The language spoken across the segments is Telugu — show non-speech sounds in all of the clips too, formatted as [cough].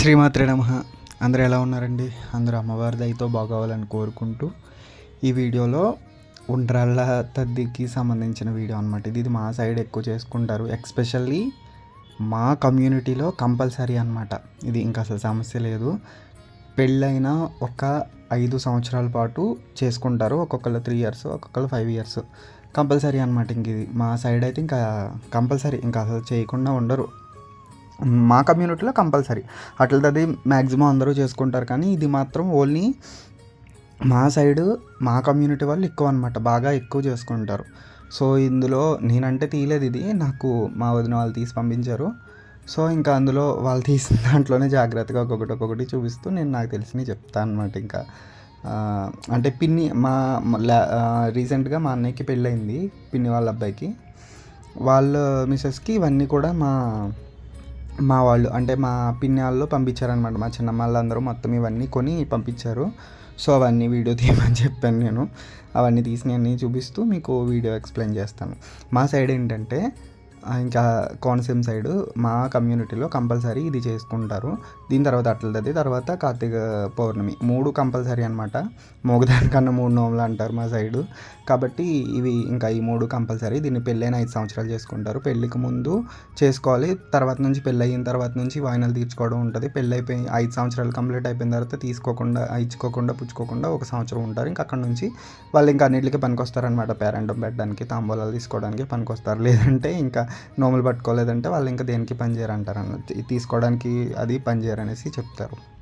శ్రీమాత్రే నమ. అందరూ ఎలా ఉన్నారండి? అందరూ అమ్మవారి దయతో బాగోవాలని కోరుకుంటూ ఈ వీడియోలో ఉండ్రాళ్ళ తద్దికి సంబంధించిన వీడియో అనమాట ఇది ఇది మా సైడ్ ఎక్కువ చేసుకుంటారు. ఎక్స్పెషల్లీ మా కమ్యూనిటీలో కంపల్సరీ అనమాట ఇది ఇంకా అసలు సమస్య లేదు. పెళ్ళైన ఒక ఐదు సంవత్సరాల పాటు చేసుకుంటారు. ఒక్కొక్కరు త్రీ ఇయర్స్ ఒక్కొక్కళ్ళు ఫైవ్ ఇయర్స్. కంపల్సరీ అనమాట ఇంక ఇది. మా సైడ్ అయితే ఇంకా కంపల్సరీ ఇంకా అసలు చేయకుండా ఉండరు. మా కమ్యూనిటీలో కంపల్సరీ. అట్లది మ్యాక్సిమం అందరూ చేసుకుంటారు. కానీ ఇది మాత్రం ఓన్లీ మా సైడ్ మా కమ్యూనిటీ వాళ్ళు ఎక్కువ అనమాట బాగా ఎక్కువ చేసుకుంటారు. సో ఇందులో నేనంటే తీయలేదు ఇది. నాకు మా వదిన వాళ్ళు తీసి పంపించారు. సో ఇంకా అందులో వాళ్ళు తీసిన [laughs] దాంట్లోనే జాగ్రత్తగా ఒక్కొక్కటి ఒక్కొక్కటి చూపిస్తూ నేను నాకు తెలిసినవి చెప్తాను అనమాట ఇంకా. అంటే పిన్ని మా రీసెంట్గా మా అన్నయ్యకి పెళ్ళయింది. పిన్ని వాళ్ళ అబ్బాయికి. వాళ్ళ మిసెస్కి ఇవన్నీ కూడా మా మా వాళ్ళు అంటే మా పిన్ని వాళ్ళు పంపించారనమాట మా చిన్నమ్మ వాళ్ళందరూ మొత్తం ఇవన్నీ కొని పంపించారు. సో అవన్నీ వీడియో తీయమని చెప్పాను నేను. అవన్నీ తీసి నేను చూపిస్తూ మీకు వీడియో ఎక్స్ప్లెయిన్ చేస్తాను. మా సైడ్ ఏంటంటే ఇంకా కోనసీమ సైడ్ మా కమ్యూనిటీలో కంపల్సరీ ఇది చేసుకుంటారు. దీని తర్వాత అట్లది తర్వాత కార్తీక పౌర్ణమి. మూడు కంపల్సరీ అనమాట మోగదానికన్నా మూడు నోములు అంటారు మా సైడు కాబట్టి ఇవి ఇంకా ఈ మూడు కంపల్సరీ. దీన్ని పెళ్ళైన ఐదు సంవత్సరాలు చేసుకుంటారు. పెళ్ళికి ముందు చేసుకోవాలి. తర్వాత నుంచి పెళ్ళి అయిన తర్వాత నుంచి వాయినాలు తీర్చుకోవడం ఉంటుంది. పెళ్ళి అయిపోయి ఐదు సంవత్సరాలు కంప్లీట్ అయిపోయిన తర్వాత తీసుకోకుండా ఇచ్చుకోకుండా పుచ్చుకోకుండా ఒక సంవత్సరం ఉంటారు. ఇంకా అక్కడ నుంచి వాళ్ళు ఇంకా అన్నిటికీ పనికొస్తారనమాట పేరెంట్ పెట్టడానికి తాంబూలాలు తీసుకోవడానికి పనికొస్తారు. లేదంటే ఇంకా నోములు పట్టుకోలేదంటే వాళ్ళు ఇంకా దేనికి పనిచేయరు అంటారు అన్నది తీసుకోవడానికి అది పనిచేయరు అనేసి చెప్తారు.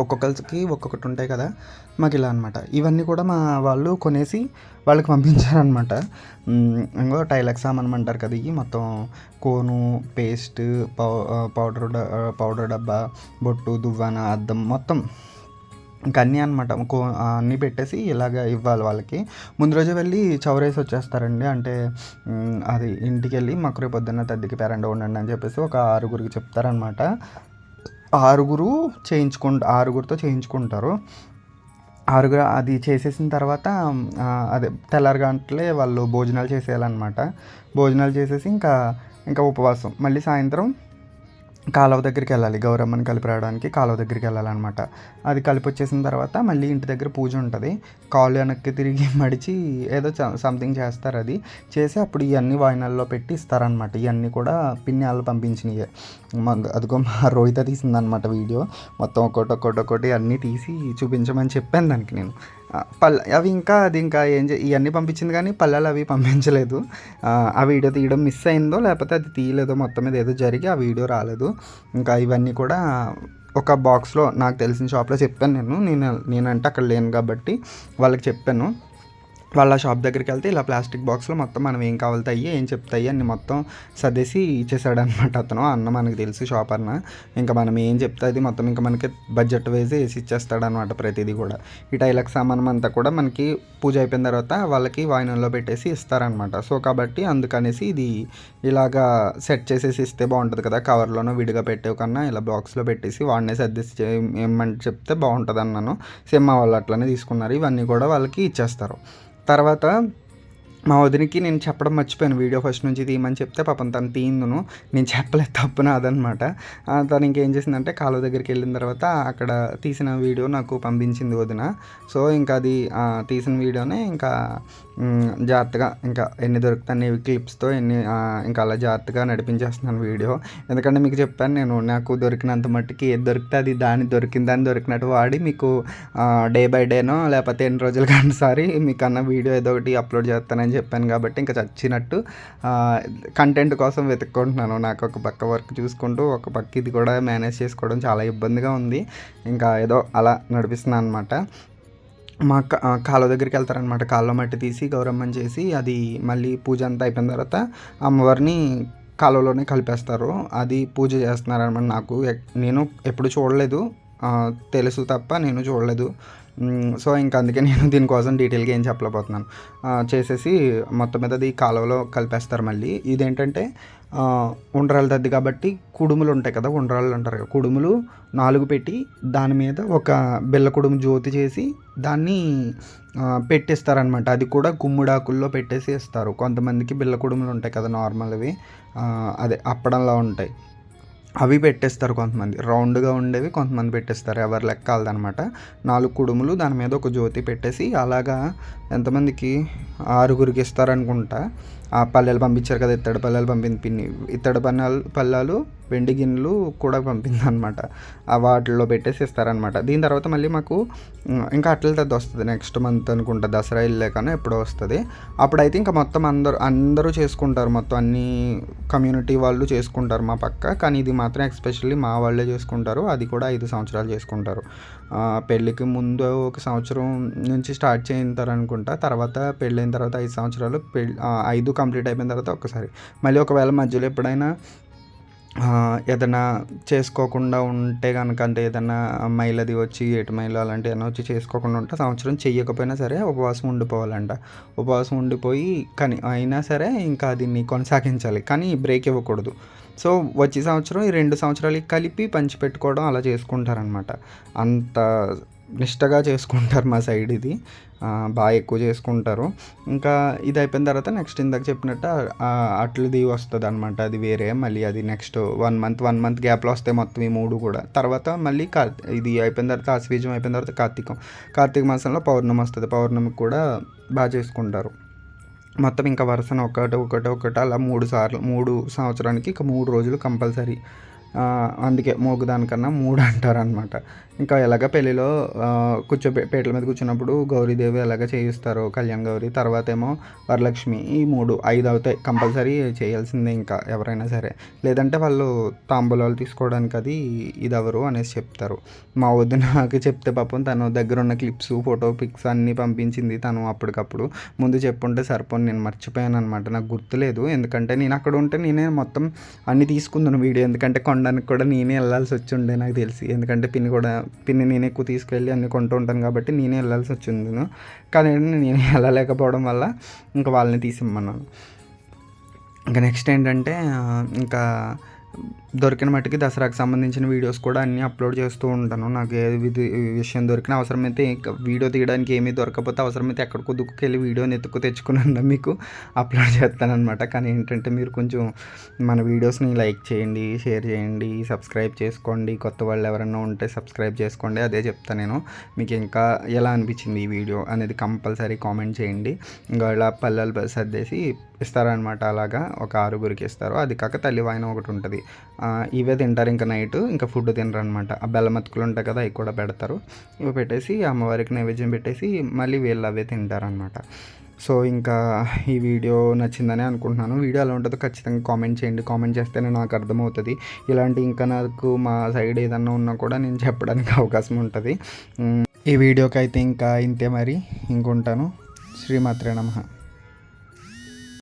ఒక్కొక్కరికి ఒక్కొక్కటి ఉంటాయి కదా మాకు ఇలా అనమాట ఇవన్నీ కూడా మా వాళ్ళు కొనేసి వాళ్ళకి పంపించారనమాట ఇంకో టైలెక్స్ సామాన్ కదా ఇవి మొత్తం కోను పేస్ట్ పౌ పౌడర్ పౌడర్ డబ్బా బొట్టు దువ్వాన అద్దం మొత్తం ఇంకా అన్నీ అనమాట అన్నీ పెట్టేసి ఇలాగ ఇవ్వాలి వాళ్ళకి. ముందు రోజు వెళ్ళి చౌరేసి వచ్చేస్తారండి. అంటే అది ఇంటికి వెళ్ళి మాకు రేపు పొద్దున్న తద్దికి పేరెంట్ ఉండండి అని చెప్పేసి ఒక ఆరుగురికి చెప్తారనమాట ఆరుగురు చేయించుకుంటా ఆరుగురితో చేయించుకుంటారు. ఆరుగురు అది చేసేసిన తర్వాత అదే తెల్లారి గంటలే వాళ్ళు భోజనాలు చేసేయాలన్నమాట. భోజనాలు చేసేసి ఇంకా ఇంకా ఉపవాసం. మళ్ళీ సాయంత్రం కాలువ దగ్గరికి వెళ్ళాలి. గౌరమ్మని కలిపి రావడానికి కాలువ దగ్గరికి వెళ్ళాలన్నమాట. అది కలిపి వచ్చేసిన తర్వాత మళ్ళీ ఇంటి దగ్గర పూజ ఉంటుంది. కాలు వెనక్కి తిరిగి [laughs] మడిచి ఏదో సంథింగ్ చేస్తారు అది. చేసి అప్పుడు ఇవన్నీ వాయినాల్లో పెట్టి ఇస్తారనమాట ఇవన్నీ కూడా పిన్ని వాళ్ళు పంపించినవి అదిగో మా [laughs] రోహిత తీసిందనమాట వీడియో. మొత్తం ఒక్కొక్కటి ఒక్కొక్కటి అన్నీ తీసి చూపించమని చెప్పాను దానికి నేను. పల్ అవి ఇంకా అది ఇంకా ఏం చే ఇవన్నీ పంపించింది కానీ పల్లెలు అవి పంపించలేదు. ఆ, వీడియో తీయడం మిస్ అయిందో లేకపోతే అది తీయలేదో మొత్తం మీద ఏదో జరిగి ఆ వీడియో రాలేదు. ఇంకా ఇవన్నీ కూడా ఒక బాక్స్లో నాకు తెలిసిన షాప్లో చెప్పాను నేను. నేను నేనంటే అక్కడ లేను కాబట్టి వాళ్ళకి చెప్పాను. వాళ్ళ షాప్ దగ్గరికి వెళ్తే ఇలా ప్లాస్టిక్ బాక్స్లో మొత్తం మనం ఏం కావాలితాయి ఏం చెప్తాయి అన్ని మొత్తం సర్దేసి ఇచ్చేసాడు అనమాట అతను అన్న మనకి తెలుసు షాప్ అన్న ఇంకా మనం ఏం చెప్తే మొత్తం ఇంకా మనకి బడ్జెట్ వేసి వేసి ఇచ్చేస్తాడు అనమాట ప్రతిదీ కూడా. ఈ డైలాగ్ సామానం అంతా కూడా మనకి పూజ అయిపోయిన తర్వాత వాళ్ళకి వాయినంలో పెట్టేసి ఇస్తారనమాట సో కాబట్టి అందుకనేసి ఇది ఇలాగా సెట్ చేసేసి ఇస్తే బాగుంటుంది కదా. కవర్లోనో విడిగా పెట్టేవు కన్నా ఇలా బాక్స్లో పెట్టేసి వాడినే సర్దేసి ఏమంటే చెప్తే బాగుంటుంది అన్నాను సేమ్ మా వాళ్ళు అట్లనే తీసుకున్నారు. ఇవన్నీ కూడా వాళ్ళకి ఇచ్చేస్తారు. తర్వాత మా వదినికి నేను చెప్పడం మర్చిపోయాను. వీడియో ఫస్ట్ నుంచి తీయమని చెప్తే పాపం తను తీయిందును. నేను చెప్పలేదు తప్పు నాదనమాట తను ఇంకేం చేసిందంటే కాలువ దగ్గరికి వెళ్ళిన తర్వాత అక్కడ తీసిన వీడియో నాకు పంపించింది వదిన. సో ఇంకా అది తీసిన వీడియోనే ఇంకా జాగ్రత్తగా ఇంకా ఎన్ని దొరుకుతాయి క్లిప్స్తో ఎన్ని ఇంకా అలా జాగ్రత్తగా నడిపించేస్తున్నాను వీడియో. ఎందుకంటే మీకు చెప్పాను నేను నాకు దొరికినంత మట్టుకి ఏది దొరికితే అది దాని దొరికిన దాన్ని దొరికినట్టు వాడి మీకు డే బై డేనో లేకపోతే ఎన్ని రోజులు సారి మీకు అన్న వీడియో ఏదో ఒకటి అప్లోడ్ చేస్తానని చెప్పాను కాబట్టి ఇంకా చచ్చినట్టు కంటెంట్ కోసం వెతుక్కుంటున్నాను. నాకు ఒక పక్క వర్క్ చూసుకుంటూ ఒక పక్క ఇది కూడా మేనేజ్ చేసుకోవడం చాలా ఇబ్బందిగా ఉంది. ఇంకా ఏదో అలా నడిపిస్తున్నాను అనమాట మా కాలువ దగ్గరికి వెళ్తారనమాట కాలువ మట్టి తీసి గౌరమ్మని చేసి అది మళ్ళీ పూజ అంతా అయిపోయిన తర్వాత అమ్మవారిని కాలువలోనే కలిపేస్తారు. అది పూజ చేస్తున్నారనమాట నాకు. ఎక్- నేను ఎప్పుడు చూడలేదు. తెలుసు తప్ప నేను చూడలేదు. సో ఇంకా అందుకే నేను దీనికోసం డీటెయిల్గా ఏం చెప్పలేకపోతున్నాను. చేసేసి మొత్తం మీద అది కాలువలో కలిపేస్తారు మళ్ళీ. ఇదేంటంటే ఆ, దద్ది కాబట్టి కుడుములు ఉంటాయి కదా ఉండ్రాలు అంటారు కదా కుడుములు నాలుగు పెట్టి దాని మీద ఒక బెల్ల కుడుము జ్యోతి చేసి దాన్ని ఆ, పెట్టిస్తారనమాట అది కూడా గుమ్ముడాకుల్లో పెట్టేసి ఇస్తారు. కొంతమందికి బిళ్ళ కుడుములు ఉంటాయి కదా నార్మల్వి. అవి అదే అప్పడంలా ఉంటాయి. అవి పెట్టేస్తారు కొంతమంది. రౌండ్గా ఉండేవి కొంతమంది పెట్టేస్తారు. ఎవరి లెక్క వాళ్ళదనమాట. నాలుగు కుడుములు దాని మీద ఒక జ్యోతి పెట్టేసి అలాగా ఎంతమందికి ఆరుగురికి ఇస్తారనుకుంటా. ఆ పల్లెలు పంపించారు కదా ఇత్తడి పల్లెలు పంపిన పిన్ని ఇత్తడి పన్నాలు పల్లెలు వెండి గిన్నెలు కూడా పంపింది అనమాట వాటిల్లో పెట్టేసి ఇస్తారనమాట దీని తర్వాత మళ్ళీ మాకు ఇంకా అట్ల తద్ది వస్తుంది. నెక్స్ట్ మంత్ అనుకుంటా దసరా వెళ్ళాకనే ఎప్పుడో వస్తుంది. అప్పుడైతే ఇంకా మొత్తం అందరూ అందరూ చేసుకుంటారు. మొత్తం అన్ని కమ్యూనిటీ వాళ్ళు చేసుకుంటారు మా పక్క. కానీ ఇది మాత్రం ఎక్స్పెషల్లీ మా వాళ్ళే చేసుకుంటారు. అది కూడా ఐదు సంవత్సరాలు చేసుకుంటారు. పెళ్ళికి ముందు ఒక సంవత్సరం నుంచి స్టార్ట్ చేయింటారు అనుకుంటా. తర్వాత పెళ్ళైన తర్వాత ఐదు సంవత్సరాలు పెళ్ళి ఐదు కంప్లీట్ అయిపోయిన తర్వాత ఒక్కసారి. మళ్ళీ ఒకవేళ మధ్యలో ఎప్పుడైనా ఏదైనా చేసుకోకుండా ఉంటే కనుక అంటే ఏదైనా మైలది వచ్చి ఎటు మైలు అలాంటి ఏమైనా వచ్చి చేసుకోకుండా ఉంటే సంవత్సరం చెయ్యకపోయినా సరే ఉపవాసం ఉండిపోవాలంట. ఉపవాసం ఉండిపోయి కానీ అయినా సరే ఇంకా దీన్ని కొనసాగించాలి. కానీ బ్రేక్ ఇవ్వకూడదు. సో వచ్చే సంవత్సరం ఈ రెండు సంవత్సరాలకి కలిపి పంచిపెట్టుకోవడం అలా చేసుకుంటారనమాట అంత నిష్టగా చేసుకుంటారు మా సైడ్ ఇది. బాగా ఎక్కువ చేసుకుంటారు. ఇంకా ఇది అయిపోయిన తర్వాత నెక్స్ట్ ఇందాక చెప్పినట్టు అట్లది వస్తుంది అనమాట అది వేరే మళ్ళీ అది next one month one month గ్యాప్లో వస్తాయి మొత్తం ఈ మూడు కూడా. తర్వాత మళ్ళీ కా ఇది అయిపోయిన తర్వాత ఆశ్వీజం అయిపోయిన తర్వాత కార్తీకం. కార్తీక మాసంలో పౌర్ణమి వస్తుంది. పౌర్ణమికి కూడా బాగా చేసుకుంటారు. మొత్తం ఇంకా వరుసన ఒకటి ఒకటి ఒకటి అలా మూడు సార్లు మూడు సంవత్సరానికి ఇక మూడు రోజులు కంపల్సరీ. అందుకే అందుకే మోగుదానికన్నా మూడు అంటారు అనమాట ఇంకా ఎలాగ పెళ్ళిలో కూర్చో పేటల మీద కూర్చున్నప్పుడు గౌరీదేవి ఎలాగ చేయిస్తారు కళ్యాణ్ గౌరి తర్వాత ఏమో వరలక్ష్మి ఈ మూడు ఐదు అవుతాయి కంపల్సరీ చేయాల్సిందే ఇంకా ఎవరైనా సరే. లేదంటే వాళ్ళు తాంబూలాలు తీసుకోవడానికి అది ఇది ఎవరు అనేసి చెప్తారు. మా వదినకి చెప్తే పాపం తను దగ్గర ఉన్న క్లిప్స్ ఫోటో పిక్స్ అన్నీ పంపించింది తను అప్పటికప్పుడు. ముందు చెప్పుంటే సరిపోను నేను మర్చిపోయాను అనమాట నాకు గుర్తులేదు ఎందుకంటే నేను అక్కడ ఉంటే నేనే మొత్తం అన్నీ తీసుకుందాను వీడియో. ఎందుకంటే కొనడానికి కూడా నేనే వెళ్ళాల్సి వచ్చి ఉండే నాకు తెలిసి. ఎందుకంటే పిన్ని కూడా పిన్ని నేను ఎక్కువ తీసుకెళ్ళి అన్ని కొంటూ ఉంటాను కాబట్టి నేనే వెళ్ళాల్సి వచ్చింది. కానీ నేను వెళ్ళలేకపోవడం వల్ల ఇంకా వాళ్ళని తీసిమ్మన్నాను. ఇంకా నెక్స్ట్ ఏంటంటే ఇంకా దొరికిన మట్టుకి దసరాకి సంబంధించిన వీడియోస్ కూడా అన్నీ అప్లోడ్ చేస్తూ ఉంటాను. నాకు ఏ విషయం దొరికిన అవసరమైతే ఇంకా వీడియో తీయడానికి ఏమీ దొరకకపోతే అవసరమైతే ఎక్కడికో దుక్కుకెళ్ళి వీడియోని ఎత్తుకు తెచ్చుకున్నా మీకు అప్లోడ్ చేస్తానన్నమాట. కానీ ఏంటంటే మీరు కొంచెం మన వీడియోస్ని లైక్ చేయండి షేర్ చేయండి సబ్స్క్రైబ్ చేసుకోండి. కొత్త వాళ్ళు ఎవరైనా ఉంటే సబ్స్క్రైబ్ చేసుకోండి. అదే చెప్తాను నేను. మీకు ఇంకా ఎలా అనిపించింది ఈ వీడియో అనేది కంపల్సరీ కామెంట్ చేయండి. ఇంకా ఇలా పల్లెలు సర్దేసి ఇస్తారనమాట అలాగా ఒక ఆరుగురికి ఇస్తారు. అది కాక తల్లివాయన ఒకటి ఉంటుంది. ఇవే తింటారు ఇంకా నైట్ ఇంకా ఫుడ్ తినరు అనమాట ఆ బెల్లమతుకులు ఉంటాయి కదా అవి కూడా పెడతారు. ఇవి పెట్టేసి అమ్మవారికి నైవేద్యం పెట్టేసి మళ్ళీ వీళ్ళు అవే తింటారనమాట సో ఇంకా ఈ వీడియో నచ్చిందని అనుకుంటున్నాను. వీడియో ఎలా ఉంటుందో ఖచ్చితంగా కామెంట్ చేయండి. కామెంట్ చేస్తేనే నాకు అర్థమవుతుంది. ఇలాంటి ఇంకా నాకు మా సైడ్ ఏదన్నా ఉన్నా కూడా నేను చెప్పడానికి [laughs] అవకాశం ఉంటుంది. ఈ వీడియోకి అయితే ఇంకా ఇంతే మరి. ఇంకుంటాను. శ్రీమాత్రే నమ.